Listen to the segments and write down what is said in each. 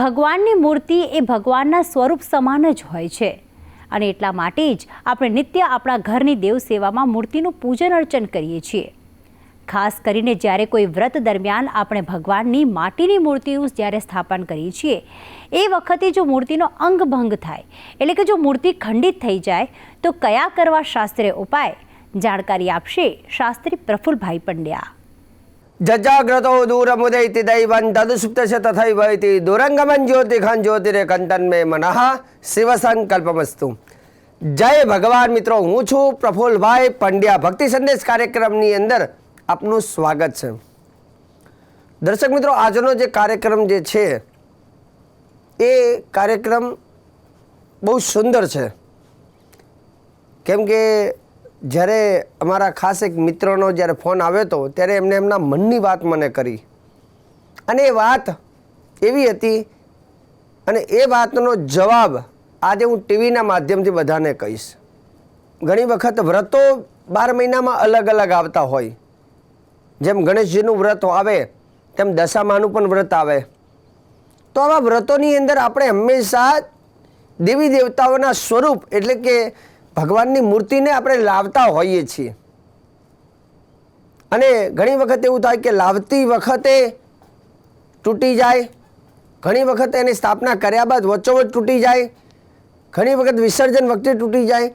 ભગવાનની મૂર્તિ એ ભગવાનના સ્વરૂપ સમાન જ હોય છે. અને એટલા માટે જ આપણે નિત્ય આપણા ઘરની દેવ સેવામાં મૂર્તિનું પૂજન અર્ચન કરીએ છીએ. ખાસ કરીને જ્યારે કોઈ વ્રત દરમિયાન આપણે ભગવાનની માટીની મૂર્તિનું જ્યારે સ્થાપન કરીએ છીએ, એ વખતે જો મૂર્તિનો અંગભંગ થાય, એટલે કે જો મૂર્તિ ખંડિત થઈ જાય, તો કયા કરવા શાસ્ત્રીય ઉપાય? જાણકારી આપશે શાસ્ત્રી પ્રફુલભાઈ પંડ્યા. જજાગ્રતો દૂરમુદૈતિ દૈવં તદુસુપ્તશ તથૈવૈતિ દુરંગમન જ્યોતિખં જ્યોતિરે કંતન્મે મનઃ શિવ સંકલ્પમસ્તુ જય ભગવાન મિત્રો હું છું પ્રફુલભાઈ પંડ્યા ભક્તિ સંદેશ કાર્યક્રમની અંદર આપનું સ્વાગત છે દર્શક મિત્રો આજનો જે કાર્યક્રમ જે છે એ કાર્યક્રમ બહુ સુંદર છે કેમ કે જ્યારે અમારા ખાસ એક મિત્રનો જ્યારે ફોન આવ્યો હતો, ત્યારે એમને એમના મનની વાત મને કરી. અને એ વાત એવી હતી અને એ વાતનો જવાબ આજે હું ટીવીના માધ્યમથી બધાને કહીશ. ઘણી વખત વ્રતો બાર મહિનામાં અલગ અલગ આવતા હોય. જેમ ગણેશજીનું વ્રત આવે, તેમ દશામાનું પણ વ્રત આવે. તો આવા વ્રતોની અંદર આપણે હંમેશા દેવી દેવતાઓના સ્વરૂપ એટલે કે ભગવાનની મૂર્તિને આપણે લાવતા હોઈએ છીએ. અને ઘણી વખત એવું થાય કે લાવતી વખતે તૂટી જાય, ઘણી વખત એની સ્થાપના કર્યા બાદ વચ્ચોવચ તૂટી જાય, ઘણી વખત વિસર્જન વખતે તૂટી જાય,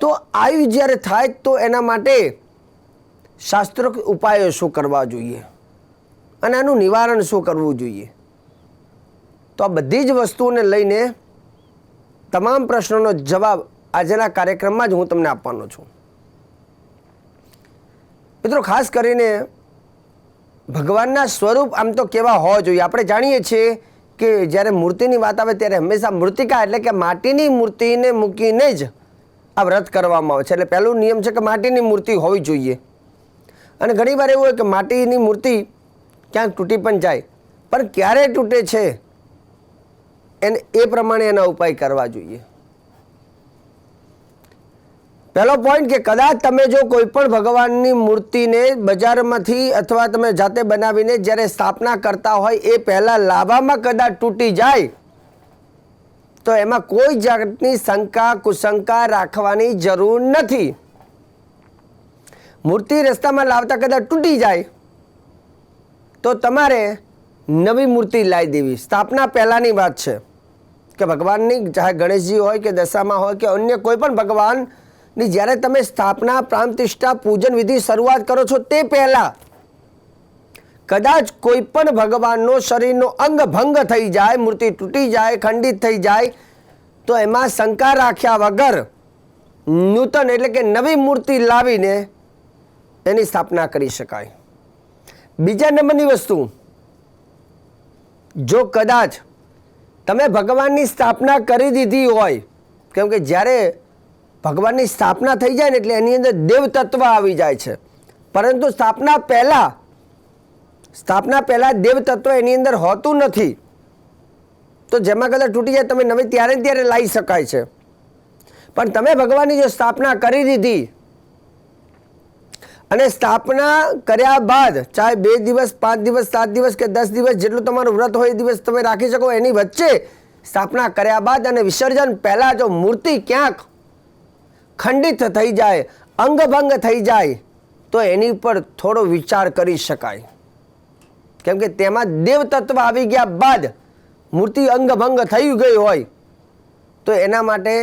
તો આવી જ્યારે થાય તો એના માટે શાસ્ત્રોક્ત ઉપાયો શું કરવા જોઈએ? અને આનું નિવારણ શું કરવું જોઈએ? તો આ બધી જ વસ્તુઓને લઈને તમામ પ્રશ્નોનો જવાબ આજના કાર્યક્રમમાં જ હું તમને આપવાનો છું. મિત્રો, ખાસ કરીને ભગવાનના સ્વરૂપ આમ તો કેવા હોવા જોઈએ. આપણે જાણીએ છીએ કે જ્યારે મૂર્તિની વાત આવે ત્યારે હંમેશા મૂર્તિકા એટલે કે માટીની મૂર્તિને મૂકીને જ આ વ્રત કરવામાં આવે છે. એટલે પહેલું નિયમ છે કે માટીની મૂર્તિ હોવી જોઈએ. અને ઘણીવાર એવું હોય કે માટીની મૂર્તિ ક્યાંક તૂટી પણ જાય, પણ ક્યારે તૂટે છે એને એ પ્રમાણે એના ઉપાય કરવા જોઈએ. પહેલો પોઈન્ટ કે કદાચ તમે જો કોઈ પણ ભગવાનની મૂર્તિને બજારમાંથી અથવા તમે જાતે બનાવીને જ્યારે સ્થાપના કરતા હોય એ પહેલાં લાવવામાં કદાચ તૂટી જાય, તો એમાં કોઈ જાતની શંકા, કુશંકા રાખવાની જરૂર નથી. મૂર્તિ રસ્તામાં લાવતા કદાચ તૂટી જાય, તો તમારે નવી મૂર્તિ લાવી દેવી. સ્થાપના પહેલાંની વાત છે કે ભગવાનની, ચાહે ગણેશજી હોય કે દશામાં હોય કે અન્ય કોઈ પણ ભગવાનની જ્યારે તમે સ્થાપના પ્રાંતિષ્ઠા પૂજન વિધિ શરૂઆત કરો છો તે પહેલાં કદાચ કોઈ પણ ભગવાનનો શરીરનો અંગ ભંગ થઈ જાય, મૂર્તિ તૂટી જાય, ખંડિત થઈ જાય, તો એમાં શંકા રાખ્યા વગર નૂતન એટલે કે નવી મૂર્તિ લાવીને એની સ્થાપના કરી શકાય. બીજા નંબરની વસ્તુ, જો કદાચ તમે ભગવાનની સ્થાપના કરી દીધી હોય, કેમ કે જ્યારે ભગવાનની સ્થાપના થઈ જાય ને એટલે એની અંદર દેવ તત્વ આવી જાય છે. પરંતુ સ્થાપના પહેલાં સ્થાપના પહેલાં દેવ તત્વ એની અંદર હોતું નથી. તો જેમાં કદાચ તૂટી જાય, તમે નવી ત્યારે ત્યારે લાવી શકાય છે. પણ તમે ભગવાનની જો સ્થાપના કરી દીધી અને સ્થાપના કર્યા બાદ, ચાહે બે દિવસ, પાંચ દિવસ, સાત દિવસ કે દસ દિવસ જેટલું તમારું વ્રત હોય એ દિવસ તમે રાખી શકો, એની વચ્ચે સ્થાપના કર્યા બાદ અને વિસર્જન પહેલાં જો મૂર્તિ ક્યાંક ખંડિત થઈ જાય, અંગભંગ થઈ જાય, તો એની પર થોડો વિચાર કરી શકાય. કેમ કે તેમાં દેવ તત્વ આવી ગયા બાદ મૂર્તિ અંગભંગ થઈ ગઈ હોય, તો એના માટે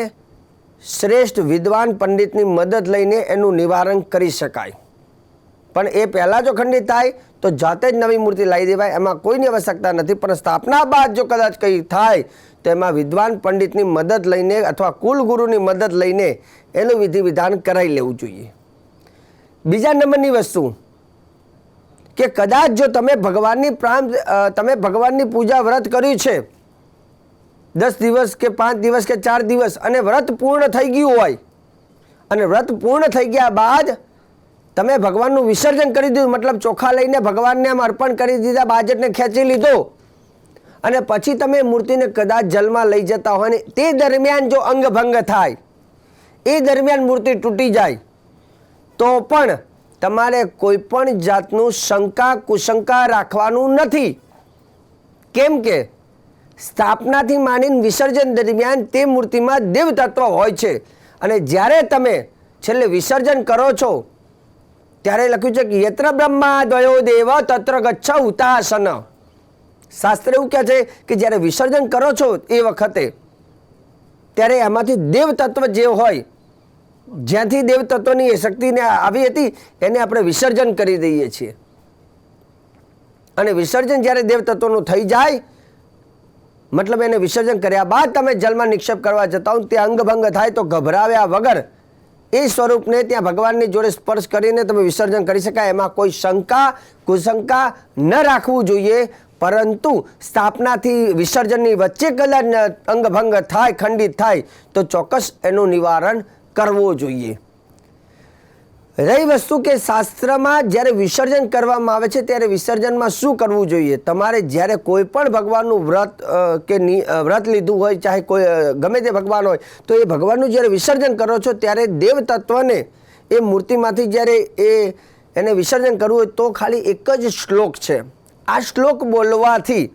શ્રેષ્ઠ વિદ્વાન પંડિતની મદદ લઈને એનું નિવારણ કરી શકાય. પણ એ પહેલાં જો ખંડિત થાય, તો જાતે જ નવી મૂર્તિ લાવી દેવાય. એમાં કોઈની આવશ્યકતા નથી, પણ સ્થાપના બાદ જો કદાચ કંઈ થાય, તો એમાં વિદ્વાન પંડિતની મદદ લઈને અથવા કુલગુરુની મદદ લઈને એનું વિધિ વિધાન કરાવી લેવું જોઈએ. બીજા નંબરની વસ્તુ, કે કદાચ જો તમે ભગવાનની પ્રાણ તમે ભગવાનની પૂજા વ્રત કર્યું છે, દસ દિવસ કે પાંચ દિવસ કે ચાર દિવસ, અને વ્રત પૂર્ણ થઈ ગયું હોય, અને વ્રત પૂર્ણ થઈ ગયા બાદ તમે ભગવાનનું વિસર્જન કરી દીધું, મતલબ ચોખા લઈને ભગવાનને આમ અર્પણ કરી દીધા, બાજટને ખેંચી લીધો. અને પછી તમે મૂર્તિને કદાચ જલમાં લઈ જતા હોય ને, તે દરમિયાન જો અંગભંગ થાય, એ દરમિયાન મૂર્તિ તૂટી જાય, તો પણ તમારે કોઈ પણ જાતનું શંકા કુશંકા રાખવાનું નથી. કેમ કે સ્થાપનાથી માંડીને વિસર્જન દરમિયાન તે મૂર્તિમાં દેવ તત્વ હોય છે. અને જ્યારે તમે છેલ્લે વિસર્જન કરો છો ત્યારે લખ્યું છે કે યત્ર બ્રહ્મા દ્વયો દેવ તત્ર ગચ્છ ઉતાસન. શાસ્ત્ર એવું કહે છે કે જ્યારે વિસર્જન કરો છો એ વખતે, ત્યારે એમાંથી દેવ તત્વ જે હોય, જ્યાંથી દેવ તત્વની શક્તિને આવી હતી, એને આપણે વિસર્જન કરી દઈએ છીએ. અને વિસર્જન જ્યારે દેવ તત્વનું થઈ જાય, મતલબ એને વિસર્જન કર્યા બાદ તમે જલમાં નિક્ષેપ કરવા જતા હો ત્યાં અંગભંગ થાય તો ગભરાવ્યા વગર એ સ્વરૂપને ત્યાં ભગવાનની જોડે સ્પર્શ કરીને તમે વિસર્જન કરી શકાય. એમાં કોઈ શંકા, કુશંકા ન રાખવું જોઈએ. પરંતુ સ્થાપનાથી વિસર્જનની વચ્ચે કદાચ અંગભંગ થાય, ખંડિત થાય, તો ચોક્કસ એનું નિવારણ કરવું જોઈએ. રહી વસ્તુ કે શાસ્ત્રમાં જ્યારે વિસર્જન કરવામાં આવે છે, ત્યારે વિસર્જનમાં શું કરવું જોઈએ? તમારે જ્યારે કોઈ પણ ભગવાનનું વ્રત કે વ્રત લીધું હોય, ચાહે કોઈ ગમે તે ભગવાન હોય, તો એ ભગવાનનું જ્યારે વિસર્જન કરો છો, ત્યારે દેવ તત્વને એ મૂર્તિમાંથી જ્યારે એ, એને વિસર્જન કરવું હોય, તો ખાલી એક જ શ્લોક છે. આ શ્લોક બોલવાથી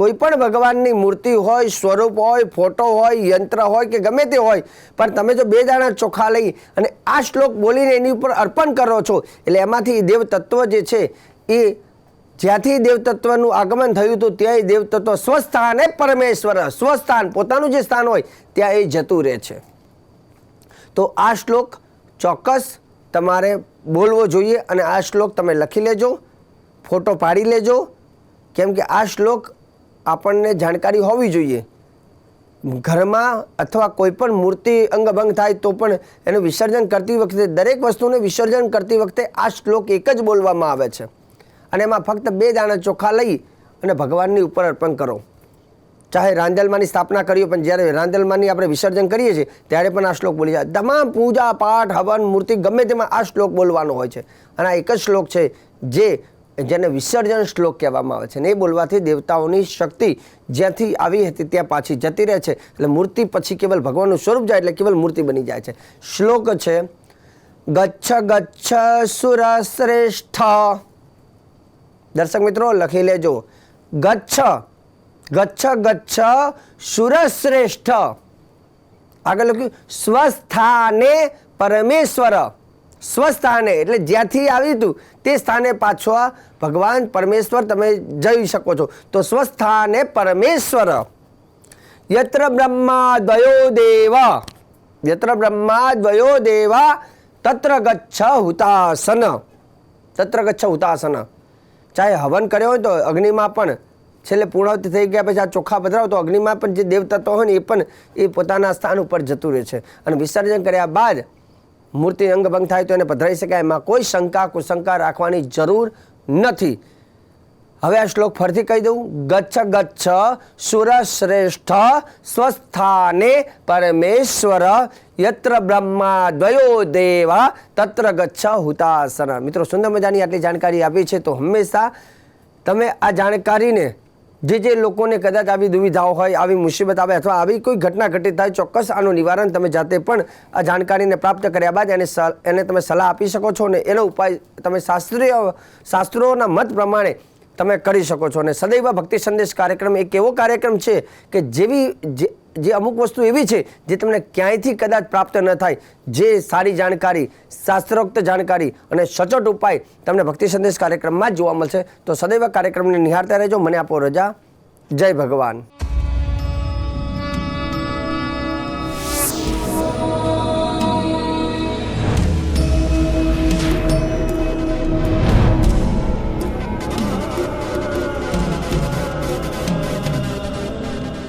કોઈ પણ ભગવાનની મૂર્તિ હોય, સ્વરૂપ હોય, ફોટો હોય, યંત્ર હોય કે ગમે તે હોય, પણ તમે જો બે દાણા ચોખા લઈ અને આ શ્લોક બોલીને એની ઉપર અર્પણ કરો છો, એટલે એમાંથી દેવ તત્વ જે છે એ જ્યાંથી દેવતત્વનું આગમન થયું હતું ત્યાં એ દેવતત્વ સ્વસ્થાન સ્વસ્થાને પરમેશ્વર સ્વસ્થાન, પોતાનું જે સ્થાન હોય, ત્યાં એ જતું રહે છે. તો આ શ્લોક ચોક્કસ તમારે બોલવો જોઈએ અને આ શ્લોક તમે લખી લેજો, ફોટો પાડી લેજો, કેમ કે આ શ્લોક આપણને જાણકારી હોવી જોઈએ. ઘરમાં અથવા કોઈ પણ મૂર્તિ અંગભંગ થાય તો પણ એનું વિસર્જન કરતી વખતે, દરેક વસ્તુને વિસર્જન કરતી વખતે આ શ્લોક એક જ બોલવામાં આવે છે. અને એમાં ફક્ત બે દાણા ચોખા લઈ અને ભગવાનની ઉપર અર્પણ કરો. ચાહે રાંદલમાની સ્થાપના કરીએ પણ જ્યારે રાંદલમાની આપણે વિસર્જન કરીએ છીએ, ત્યારે પણ આ શ્લોક બોલી જાય. તમામ પૂજા પાઠ, હવન, મૂર્તિ ગમે તેમાં આ શ્લોક બોલવાનો હોય છે. અને આ એક જ શ્લોક છે, જે જેને વિસર્જન શ્લોક કહેવામાં આવે છે ને એ બોલવાથી દેવતાઓની શક્તિ જ્યાંથી આવી હતી ત્યાં પાછી જતી રહે છે. એટલે મૂર્તિ પછી કેવલ ભગવાનનું સ્વરૂપ જાય એટલે કેવલ મૂર્તિ બની જાય છે. શ્લોક છે, ગચ્છ ગચ્છ સુર શ્રેષ્ઠ દર્શક મિત્રો, લખી લેજો. ગચ્છ ગચ્છ ગચ્છ સુરશ્રેષ્ઠ. આગળ લખ્યું, સ્વસ્થાને પરમેશ્વર. સ્વસ્થાને, એટલે જ્યાંથી આવ્યું હતું, તે સ્થાને પાછો ભગવાન પરમેશ્વર તમે જઈ શકો છો. તો સ્વસ્થાને પરમેશ્વર. યત્ર બ્રહ્મા દ્વયો દેવ. યત્ર બ્રહ્મા દ્વયો દેવા તત્ર ગચ્છ હુતાસન. તત્ર ગચ્છ હુતાસન. ચાહે હવન કર્યો હોય તો અગ્નિમાં પણ, છેલ્લે પૂર્ણાવતિ થઈ ગયા પછી આ ચોખા પધરાવ તો અગ્નિમાં પણ જે દેવતત્વ હોય ને એ પણ એ પોતાના સ્થાન ઉપર જતું રહે છે. અને વિસર્જન કર્યા બાદ મૂર્તિ અંગભંગ થાય તો એને પધરાવી શકાય. એમાં કોઈ શંકા, કુશંકા રાખવાની જરૂર નથી. હવે આ શ્લોક ફરીથી કહી દઉં. ગચ્છ ગચ્છ, સુરશ્રેષ્ઠ, સ્વસ્થાને પરમેશ્વર, યત્ર બ્રહ્મા દ્વયો દેવા, તત્ર ગચ્છ હુતાસન. મિત્રો, સુંદર મજાની આટલી જાણકારી આપી છે. તો હંમેશા તમે આ જાણકારીને જે જે લોકોને કદાચ આવી દુવિધાઓ હોય, આવી મુસીબત આવે અથવા આવી કોઈ ઘટના ઘટિત થાય, ચોક્કસ આનું નિવારણ તમે જાતે પણ આ જાણકારીને પ્રાપ્ત કર્યા બાદ એને એને તમે સલાહ આપી શકો છો અને એનો ઉપાય તમે શાસ્ત્રીય, શાસ્ત્રોના મત પ્રમાણે તમે કરી શકો છો. અને સદૈવ ભક્તિ સંદેશ કાર્યક્રમ એક એવો કાર્યક્રમ છે કે જેવી જે અમુક વસ્તુ એવી છે જે તમને ક્યાંયથી કદાચ પ્રાપ્ત ન થાય, જે સારી જાણકારી, શાસ્ત્રોક્ત જાણકારી અને સચોટ ઉપાય તમને ભક્તિ સંદેશ કાર્યક્રમમાં જોવા મળશે. તો સદૈવ કાર્યક્રમને નિહાળતા રહેજો. મને આપો રજા. જય ભગવાન.